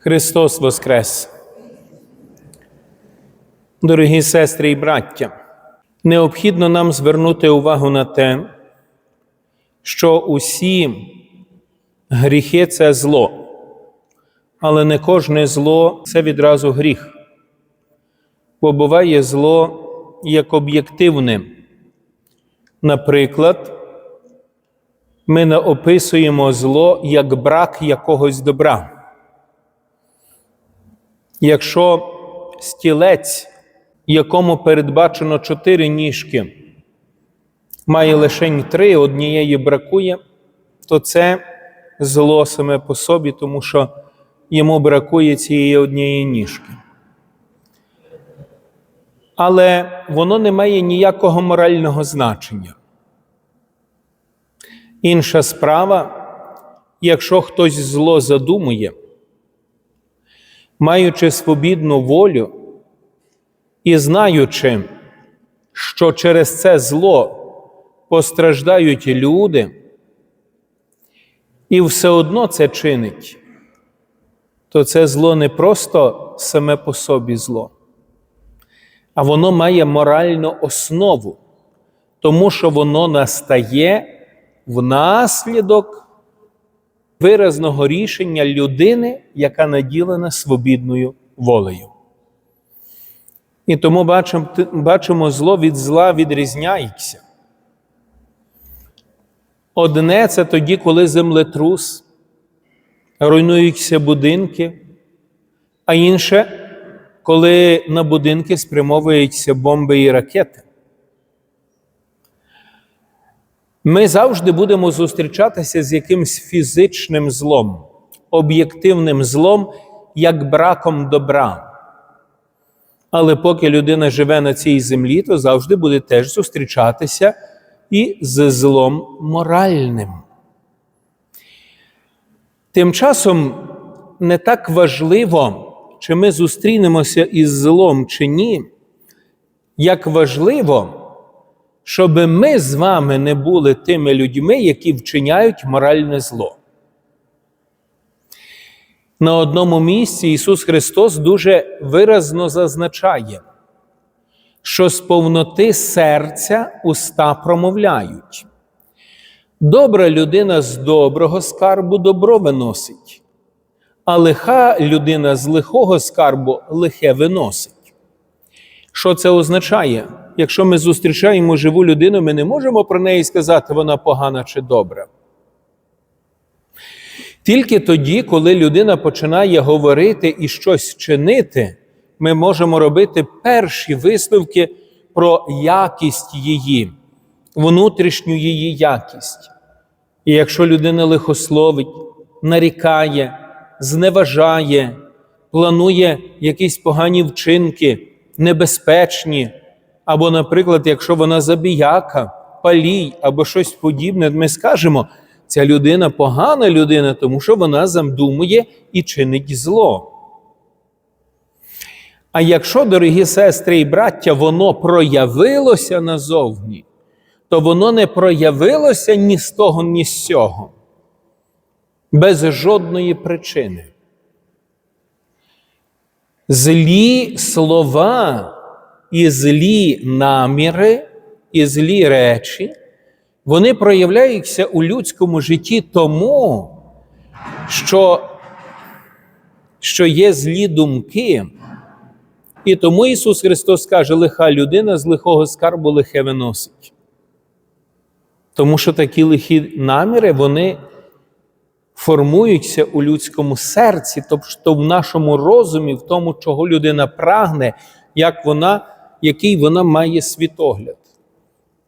Христос Воскрес! Дорогі сестри і браття, необхідно нам звернути увагу на те, що усі гріхи це зло, але не кожне зло це відразу гріх. Бо буває зло як об'єктивне. Наприклад, ми не описуємо зло як брак якогось добра. Якщо стілець, якому передбачено чотири ніжки, має лише три, однієї бракує, то це зло саме по собі, тому що йому бракує цієї однієї ніжки. Але воно не має ніякого морального значення. Інша справа, якщо хтось зло задумує, маючи свобідну волю і знаючи, що через це зло постраждають люди, і все одно це чинить, то це зло не просто саме по собі зло, а воно має моральну основу, тому що воно настає внаслідок виразного рішення людини, яка наділена свобідною волею. І тому бачимо, бачимо, зло від зла відрізняється. Одне це тоді, коли землетрус, руйнуються будинки, а інше, коли на будинки спрямовуються бомби і ракети. Ми завжди будемо зустрічатися з якимсь фізичним злом, об'єктивним злом, як браком добра. Але поки людина живе на цій землі, то завжди буде теж зустрічатися і з злом моральним. Тим часом не так важливо, чи ми зустрінемося із злом чи ні, як важливо, щоб ми з вами не були тими людьми, які вчиняють моральне зло. На одному місці Ісус Христос дуже виразно зазначає, що з повноти серця уста промовляють. Добра людина з доброго скарбу добро виносить, а лиха людина з лихого скарбу лихе виносить. Що це означає? Якщо ми зустрічаємо живу людину, ми не можемо про неї сказати, вона погана чи добра. Тільки тоді, коли людина починає говорити і щось чинити, ми можемо робити перші висновки про якість її, внутрішню її якість. І якщо людина лихословить, нарікає, зневажає, планує якісь погані вчинки, небезпечні, або, наприклад, якщо вона забіяка, палій або щось подібне, ми скажемо, ця людина погана людина, тому що вона замдумує і чинить зло. А якщо, дорогі сестри і браття, воно проявилося назовні, то воно не проявилося ні з того, ні з цього, без жодної причини. Злі слова і злі наміри, і злі речі, вони проявляються у людському житті тому, що, що є злі думки. І тому Ісус Христос каже, лиха людина з лихого скарбу лихе виносить. Тому що такі лихі наміри, вони формуються у людському серці, тобто в нашому розумі, в тому, чого людина прагне, як вона, який вона має світогляд.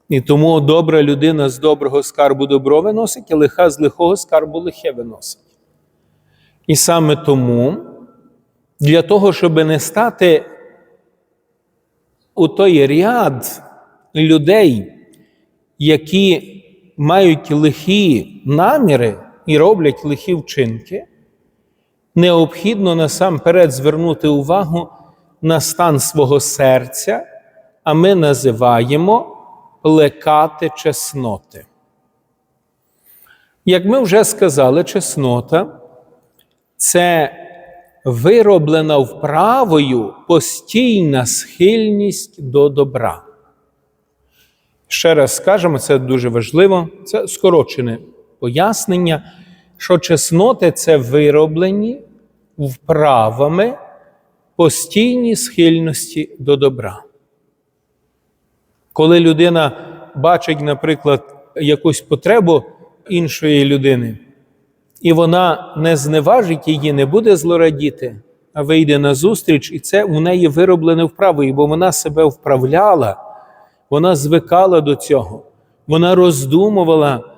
І тому добра людина з доброго скарбу добро виносить, а лиха з лихого скарбу лихе виносить. І саме тому, для того, щоб не стати у той ряд людей, які мають лихі наміри і роблять лихі вчинки, необхідно насамперед звернути увагу на стан свого серця, а ми називаємо плекати чесноти. Як ми вже сказали, чеснота це вироблена вправою постійна схильність до добра. Ще раз скажемо, це дуже важливо, це скорочене пояснення, що чесноти це вироблені вправами постійні схильності до добра. Коли людина бачить, наприклад, якусь потребу іншої людини, і вона не зневажить її, не буде злорадіти, а вийде на зустріч, і це у неї вироблене вправою, бо вона себе вправляла, вона звикала до цього, вона роздумувала.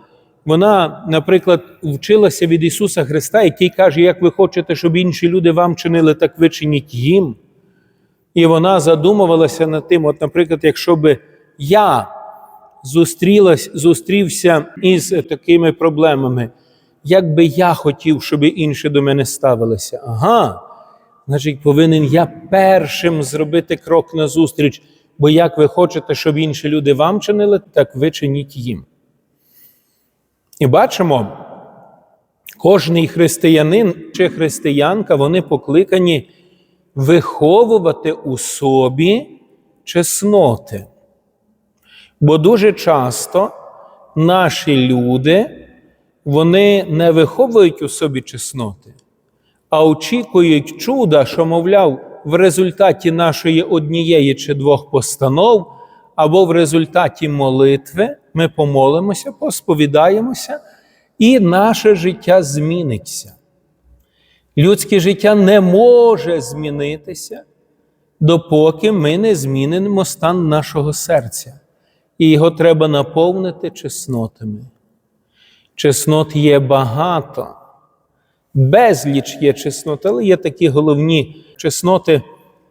Вона, наприклад, вчилася від Ісуса Христа, який каже, як ви хочете, щоб інші люди вам чинили, так ви чиніть їм. І вона задумувалася над тим, от, наприклад, якщо би я зустрілась, зустрівся із такими проблемами, як би я хотів, щоб інші до мене ставилися? Ага, значить, повинен я першим зробити крок назустріч, бо як ви хочете, щоб інші люди вам чинили, так ви чиніть їм. І бачимо, кожний християнин чи християнка, вони покликані виховувати у собі чесноти. Бо дуже часто наші люди, вони не виховують у собі чесноти, а очікують чуда, що, мовляв, в результаті нашої однієї чи двох постанов, або в результаті молитви ми помолимося, посповідаємося, і наше життя зміниться. Людське життя не може змінитися, допоки ми не змінимо стан нашого серця. І його треба наповнити чеснотами. Чеснот є багато, безліч є чеснот, але є такі головні чесноти,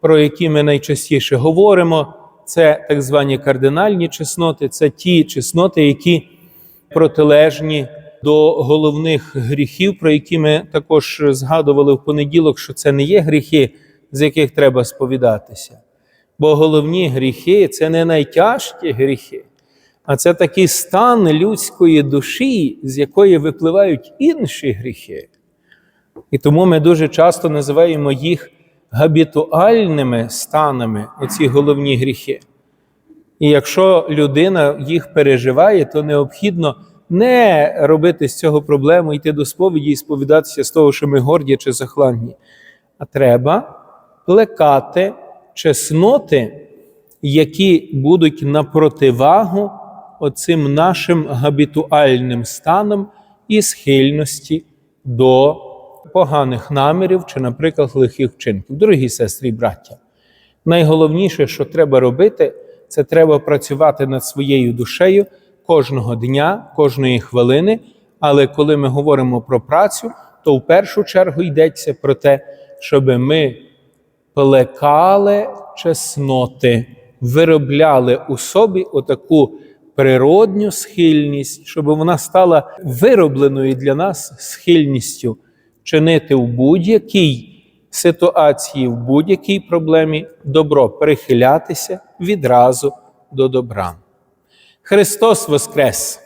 про які ми найчастіше говоримо. Це так звані кардинальні чесноти, це ті чесноти, які протилежні до головних гріхів, про які ми також згадували в понеділок, що це не є гріхи, з яких треба сповідатися. Бо головні гріхи це не найтяжкі гріхи, а це такий стан людської душі, з якої випливають інші гріхи. І тому ми дуже часто називаємо їх габітуальними станами, оці головні гріхи. І якщо людина їх переживає, то необхідно не робити з цього проблему, йти до сповіді і сповідатися з того, що ми горді чи захланні. А треба плекати чесноти, які будуть на противагу оцим нашим габітуальним станом і схильності до поганих намірів чи, наприклад, лихих вчинків. Дорогі сестри і браття, найголовніше, що треба робити, це треба працювати над своєю душею кожного дня, кожної хвилини. Але коли ми говоримо про працю, то в першу чергу йдеться про те, щоб ми плекали чесноти, виробляли у собі отаку природню схильність, щоб вона стала виробленою для нас схильністю чинити в будь-якій ситуації, в будь-якій проблемі добро, перехилятися відразу до добра. Христос Воскрес!